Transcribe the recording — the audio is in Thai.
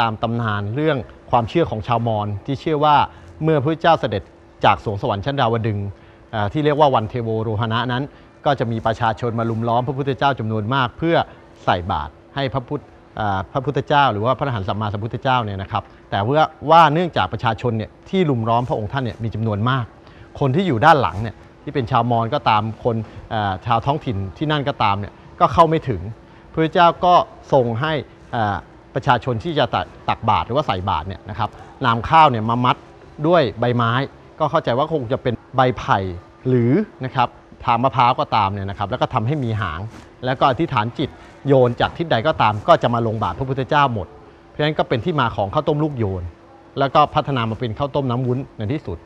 ตามตำนานเรื่องความเชื่อของชาวมอญที่เชื่อว่าเมื่อพระเจ้าเสด็จจากสวงสวรรค์ชั้นดาวดึงที่เรียกว่าวันเทโวโรหณะนั้น ก็จะมีประชาชนมาลุมล้อมพระพุทธเจ้าจำนวนมาก เพื่อใส่บาตรให้พระพุทธพระพุทธเจ้า หรือว่าพระอรหันต์สัมมาสัมพุทธเจ้าเนี่ยนะครับ แต่ว่าว่าเนื่องจากประชาชนเนี่ยที่ลุมล้อมพระองค์ท่านเนี่ยมีจำนวนมาก คนที่อยู่ด้านหลังเนี่ยที่เป็นชาวมอญก็ตามคนชาวท้องถิ่นที่นั่นก็ตามเนี่ยก็เข้าไม่ถึงพระเจ้าก็ทรงให้อ่อ ประชาชนที่จะตักตักบาตรหรือว่าใส่บาตรเนี่ยนะครับนำข้าวเนี่ยมามัดด้วยใบไม้ ก็เข้าใจว่าคงจะเป็นใบไผ่หรือนะครับทางมะพร้าวก็ตามเนี่ยนะครับแล้วก็ทำให้มีหาง แล้วก็อธิษฐานจิตโยนจากทิศใดก็ตาม ก็จะมาลงบาตรพระพุทธเจ้าหมด เพราะฉะนั้นก็เป็นที่มาของข้าวต้มลูกโยน แล้วก็พัฒนามาเป็นข้าวต้มน้ำวุ้นในที่สุด